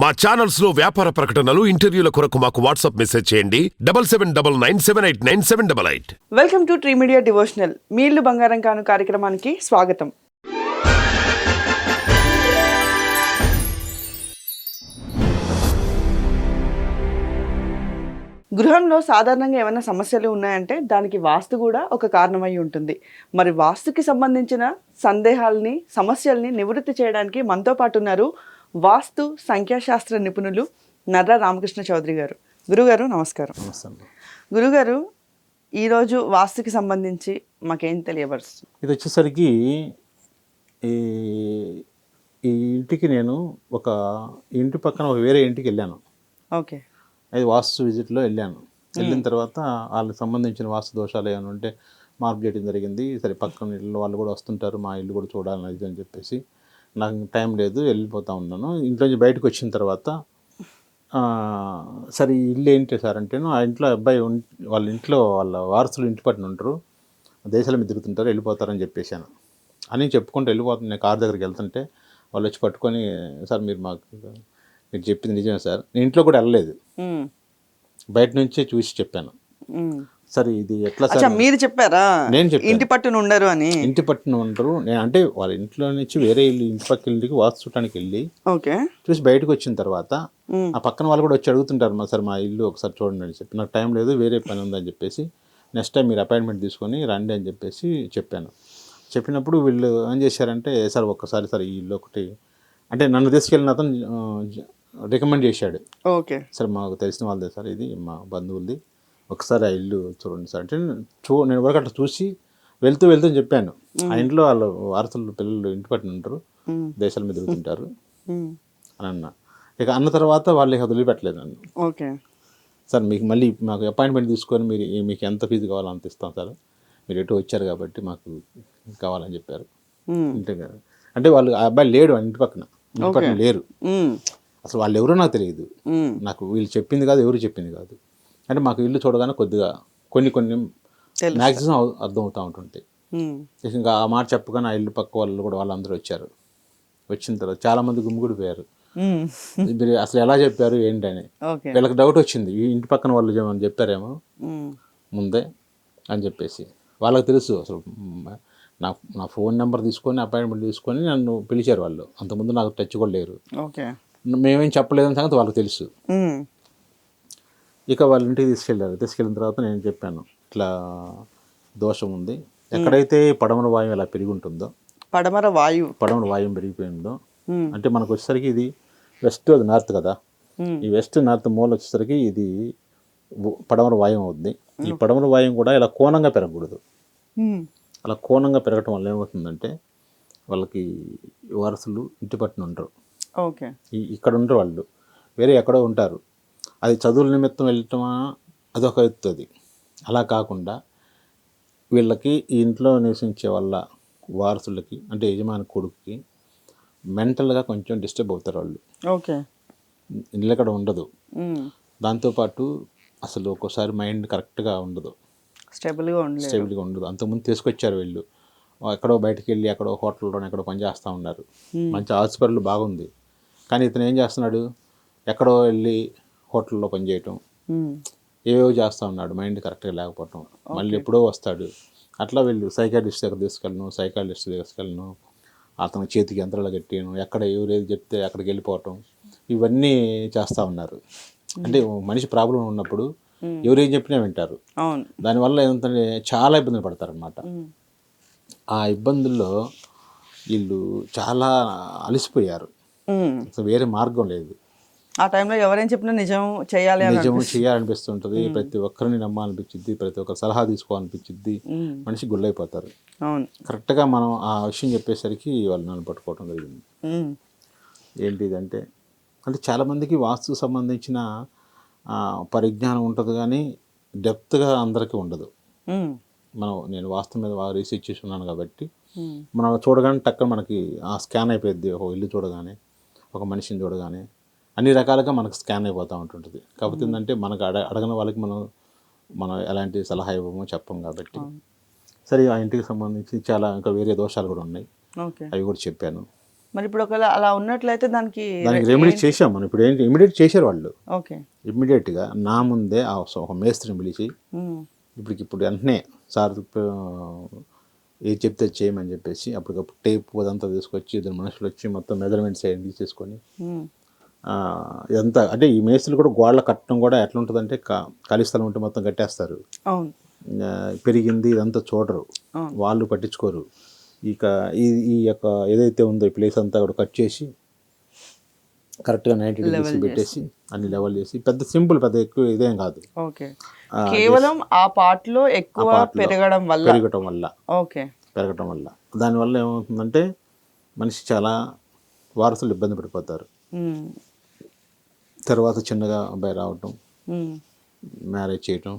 మా ఛానల్స్లో వ్యాపార ప్రకటనలు ఇంటర్వ్యూల కొరకు మాకు వాట్సాప్ మెసేజ్ చేయండి. Double seven double nine seven eight nine seven double eight. Welcome to Tree Media Devotional. మీళ్ళు బంగారం కాను కార్యక్రమానికి స్వాగతం. గృహంలో సాధారణంగా ఏమైనా సమస్యలు ఉన్నాయంటే దానికి వాస్తు కూడా ఒక కారణమై ఉంటుంది. మరి వాస్తుకి సంబంధించిన సందేహాలని సమస్యల్ని నివృత్తి చేయడానికి మనతో పాటు ఉన్నారు వాస్తు సంఖ్యాశాస్త్ర నిపుణులు నర్ర రామకృష్ణ చౌదరి గారు. గురుగారు నమస్కారం. గురుగారు ఈరోజు వాస్తుకి సంబంధించి మాకేం తెలియబరుస్తుంది ఇది వచ్చేసరికి ఈ ఈ ఇంటికి నేను ఒక ఇంటి పక్కన ఒక వేరే ఇంటికి వెళ్ళాను. ఓకే. అది వాస్తు విజిట్లో వెళ్ళాను. వెళ్ళిన తర్వాత వాళ్ళకి సంబంధించిన వాస్తు దోషాలు ఏమైనా ఉంటే మార్పు చేయడం జరిగింది. సరే పక్కన ఇల్లు వాళ్ళు కూడా వస్తుంటారు మా ఇల్లు కూడా చూడాలని అది అని చెప్పేసి. నాకు టైం లేదు వెళ్ళిపోతా ఉన్నాను. ఇంట్లోంచి బయటకు వచ్చిన తర్వాత సరే ఇల్లు ఏంటి సార్ అంటేను ఆ ఇంట్లో అబ్బాయి వాళ్ళ ఇంట్లో వాళ్ళ వారసులు ఇంటి పట్టున ఉంటారు. దేశాల మీద తిరుగుతుంటారు వెళ్ళిపోతారని చెప్పేశాను. అని చెప్పుకుంటూ వెళ్ళిపోతుంది నేను కార్ దగ్గరికి వెళ్తుంటే వాళ్ళు వచ్చి పట్టుకొని సార్ మీరు మాకు మీరు చెప్పింది నిజమే సార్. నేను ఇంట్లో కూడా వెళ్ళలేదు. బయట నుంచే చూసి చెప్పాను. సరే ఇది ఎట్లా అచ్చా సార్? మీరు చెప్పారా? నేను చెప్పాను. ఇంటి పట్టున ఉండరు అని. ఇంటి పట్టున ఉంటారు నేను అంటే వాళ్ళ ఇంట్లో నుంచి వేరే ఇల్లు ఇంటి పక్క ఇల్లుకి వాస్తు చూడటానికి వెళ్ళి ఓకే. చూసి బయటకు వచ్చిన తర్వాత. ఆ పక్కన వాళ్ళు కూడా వచ్చి అడుగుతుంటారు మా సార్ మా ఇల్లు ఒకసారి చూడండి అని చెప్పి. నాకు టైం లేదు వేరే పని ఉందని చెప్పేసి నెక్స్ట్ టైం మీరు అపాయింట్మెంట్ తీసుకొని రండి అని చెప్పేసి చెప్పాను. చెప్పినప్పుడు వీళ్ళు ఏం చేశారంటే సార్ ఒక్కసారి సార్ ఈ ఇల్లు ఒకటి అంటే నన్ను తీసుకెళ్ళిన అతను రికమెండ్ చేశాడు. ఓకే. సార్ మాకు తెలిసిన వాళ్ళదే సార్ ఇది మా బంధువులది. ఒకసారి ఆ ఇల్లు చూడండి సార్. అంటే నేను చూ నేను వరకు అట్లా చూసి వెళ్తూ వెళ్తూ చెప్పాను. ఆ ఇంట్లో వాళ్ళు వారసులు పిల్లలు ఇంటి పట్టిన ఉంటారు. దేశాల మీద తిరుగుతుంటారు. అని అన్న. ఇక అన్న తర్వాత వాళ్ళు ఇక వదిలిపెట్టలేదు నన్ను. ఓకే. సార్ మీకు మళ్ళీ మాకు అపాయింట్మెంట్ తీసుకొని మీరు మీకు ఎంత ఫీజు కావాలో అంత ఇస్తాం సార్. మీరు ఎటు వచ్చారు కాబట్టి మాకు కావాలని చెప్పారు. ఇంటి. అంటే వాళ్ళు ఆ అబ్బాయి లేడు ఇంటి పక్కన. ఇంటి పక్కన లేరు. అసలు వాళ్ళు ఎవరో నాకు తెలియదు. నాకు వీళ్ళు చెప్పింది కాదు ఎవరు చెప్పింది కాదు. అంటే మాకు ఇల్లు చూడగానే కొద్దిగా కొన్ని కొన్ని. మ్యాక్సిమం అర్థం అవుతూ ఉంటుంటాయి. ఇక ఆ మాట చెప్పగానే ఆ ఇల్లు పక్క వాళ్ళు కూడా వాళ్ళందరూ వచ్చారు. వచ్చిన తర్వాత చాలామంది గుమ్మిగూడిపోయారు మ్మ్. మీరు అసలు ఎలా చెప్పారు ఏంటి అని. ఓకే. వీళ్ళకి డౌట్ వచ్చింది. ఈ ఇంటి పక్కన వాళ్ళు ఏమని చెప్పారేమో. ముందే అని చెప్పేసి. వాళ్ళకి తెలుసు అసలు నా నా ఫోన్ నెంబర్ తీసుకొని అపాయింట్మెంట్ తీసుకొని నన్ను పిలిచారు వాళ్ళు. అంతకుముందు నాకు టచ్ కూడా లేరు. మేమేం చెప్పలేదని సంగతి వాళ్ళకి తెలుసు. ఇక వాళ్ళ ఇంటికి తీసుకెళ్ళారు. తీసుకెళ్ళిన తర్వాత నేను చెప్పాను? ఇట్లా దోషం ఉంది. ఎక్కడైతే పడమర వాయువు ఇలా పెరిగి ఉంటుందో పడమర వాయువు. పడమర వాయువు పెరిగిపోయిందో. అంటే మనకు వచ్చేసరికి ఇది వెస్ట్ అది నార్త్ కదా. ఈ వెస్ట్ నార్త్ మూల వచ్చేసరికి ఇది పడమర వాయువు అవుద్ది. ఈ పడమర వాయువు కూడా ఇలా కోణంగా పెరగకూడదు. అలా కోణంగా పెరగటం వల్ల ఏమవుతుందంటే వాళ్ళకి వారసులు ఇంటి పట్టున ఉంటారు ఓకే. ఇక్కడ ఉండరు వాళ్ళు. వేరే ఎక్కడో ఉంటారు. అది చదువుల నిమిత్తం వెళ్ళటమా? అదొక ఎత్తు అది. అలా కాకుండా వీళ్ళకి ఈ ఇంట్లో నివసించే వాళ్ళ వారసులకి అంటే యజమాని కొడుకుకి మెంటల్గా కొంచెం డిస్టర్బ్ అవుతారు వాళ్ళు. ఓకే. అక్కడ ఉండదు. దాంతోపాటు అసలు ఒక్కోసారి మైండ్ కరెక్ట్గా ఉండదు. స్టేబుల్గా ఉండలేదు స్టేబుల్గా ఉండదు. అంతకుముందు తీసుకొచ్చారు వీళ్ళు. ఎక్కడో బయటికి వెళ్ళి ఎక్కడో హోటల్లో ఎక్కడో పని చేస్తూ ఉన్నారు. మంచి హాస్పిటల్ బాగుంది. కానీ ఇతను ఏం చేస్తున్నాడు? ఎక్కడో వెళ్ళి హోటల్లో పని చేయటం మ్మ్. ఏవేవో చేస్తూ ఉన్నాడు మైండ్ కరెక్ట్గా లేకపోవటం. మళ్ళీ ఎప్పుడో వస్తాడు. అట్లా వీళ్ళు సైకాట్రిస్ట్ దగ్గర తీసుకెళ్ళను సైకాలజిస్ట్ తీసుకెళ్ళను అతని చేతికి యంత్రాలు కట్టిను ఎక్కడ ఎవరేది చెప్తే అక్కడికి వెళ్ళిపోవటం. ఇవన్నీ చేస్తూ ఉన్నారు. అంటే మనిషి ప్రాబ్లం ఉన్నప్పుడు ఎవరేం చెప్పినా వింటారు. దానివల్ల ఏంటంటే చాలా ఇబ్బందులు పడతారనమాట. ఆ ఇబ్బందుల్లో వీళ్ళు చాలా అలసిపోయారు. వేరే మార్గం లేదు. ఆ టైంలో ఎవరేం చెప్పినా నిజం చేయాలి నిజం చేయాలనిపిస్తుంటుంది. ప్రతి ఒక్కరిని నమ్మాలనిపించింది ప్రతి ఒక్కరు సలహా తీసుకోవాలనిపించింది. మనిషి గుల్లైపోతారు అవును. కరెక్ట్గా మనం ఆ విషయం చెప్పేసరికి వాళ్ళు నన్ను పట్టుకోవడం జరిగింది. ఏంటి ఇదంటే అంటే చాలామందికి వాస్తు సంబంధించిన పరిజ్ఞానం ఉంటుంది కానీ డెప్త్గా అందరికీ ఉండదు. మనం నేను వాస్తు మీద రీసెర్చ్ చేసి ఉన్నాను కాబట్టి. మనం చూడగానే టక్కన మనకి ఆ స్కాన్ అయిపోయింది ఒక ఇల్లు చూడగానే ఒక మనిషిని చూడగానే. అన్ని రకాలుగా మనకు స్కాన్ అయిపోతూ ఉంటుంటుంది. కాకపోతే ఏంటంటే మనకు అడ అడగని వాళ్ళకి మనం మనం ఎలాంటి సలహా ఇవ్వమో చెప్పం కాబట్టి. సరే ఆ ఇంటికి సంబంధించి చాలా ఇంకా వేరే దోషాలు కూడా ఉన్నాయి. అవి కూడా చెప్పాను. మరి ఇప్పుడు ఒకవేళ అలా ఉన్నట్లయితే దానికి దానికి రెమెడీ చేసాం మనం. ఇప్పుడు ఏంటి ఇమీడియట్ చేశారు వాళ్ళు. ఓకే. ఇమ్మీడియట్గా నా ముందే ఆ ఒక- మేస్త్రిని పిలిచి ఇప్పటికి ఇప్పుడు వెంటనే సార్ ఏది చెప్తే చేయమని చెప్పేసి అప్పటికప్పుడు టేప్ అదంతా తీసుకొచ్చి ఇద్దరు మనుషులు వచ్చి మొత్తం మెజర్మెంట్స్ అయ్యి తీసేసుకొని ఇదంతా అంటే ఈ మేస్త్రులు కూడా గోడల కట్టడం కూడా ఎట్లా ఉంటుందంటే ఖాళీ స్థలం ఉంటే మొత్తం కట్టేస్తారు. పెరిగింది ఇదంతా చూడరు. వాళ్ళు పట్టించుకోరు. ఇక ఈ ఈ యొక్క ఏదైతే ఉందో ఈ ప్లేస్ అంతా కూడా కట్ చేసి కరెక్ట్గా నైంటీ డిగ్రీస్ పెట్టేసి అన్ని లెవెల్ చేసి పెద్ద సింపుల్ పెద్ద ఎక్కువ ఇదేం కాదు. ఓకే. కేవలం ఆ part లో ఎక్కువ పెరగడం వల్ల? పెరగటం వల్ల. ఓకే. పెరగటం వల్ల. దానివల్ల ఏమవుతుందంటే మనిషి చాలా వారసులు ఇబ్బంది పడిపోతారు. తర్వాత చిన్నగా అబ్బాయి రావటం మ్యారేజ్ చేయటం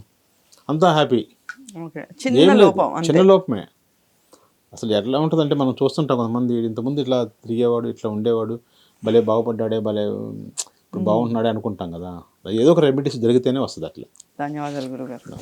అంతా హ్యాపీ. చిన్న లోపం చిన్న లోపమే. అసలు ఎట్లా ఉంటుందంటే మనం చూస్తుంటాం కొంతమంది ఇంతకుముందు ఇట్లా తిరిగేవాడు ఇట్లా ఉండేవాడు భలే బాగుపడ్డాడే భలే ఇప్పుడు బాగుంటున్నాడే అనుకుంటాం కదా. ఏదో ఒక రెమెడీస్ జరిగితేనే వస్తుంది అట్లా. ధన్యవాదాలు గురుగారు.